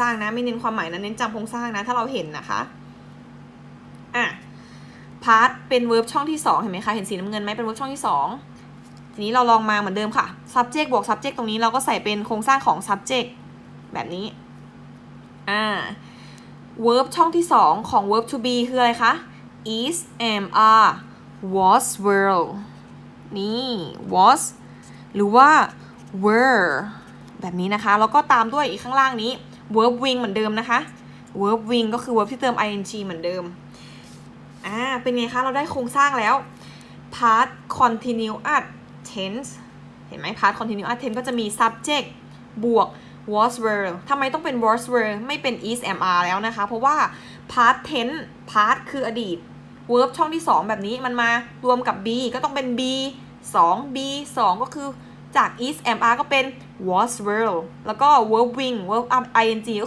สร้างนะไม่เน้นความหมายนะเน้นจำโครงสร้างนะถ้าเราเห็นนะคะอะพาร์ทเป็นเวิร์บช่องที่สองเห็นไหมคะเห็นสีน้ำเงินไหมเป็นเวิร์บช่องที่สองทีนี้เราลองมาเหมือนเดิมค่ะ subject บวก subject ตรงนี้เราก็ใส่เป็นโครงสร้างของ subject แบบนี้อ่า verb ช่องที่ 2 ของ verb to be คืออะไรคะ is am are was were นี่ was หรือว่า were แบบนี้นะคะ แล้วก็ตามด้วยอีกข้างล่างนี้ verb wing เหมือนเดิมนะคะ verb wing ก็คือ verb ที่เติม ing เหมือนเดิม อ่า เป็นไงคะ เราได้โครงสร้างแล้ว part continuous tense เห็นไหม part continuous tense ก็จะมี subject บวก was were ทำไมต้องเป็น was were ไม่เป็น is am are แล้วนะคะ เพราะว่า part tense part คืออดีต verb ช่องที่ 2 แบบนี้มันมารวมกับ be ก็ต้องเป็น be 2 be 2ก็คือ จาก is am are ก็เป็น was were แล้วก็ verb wing verb ing ก็คือ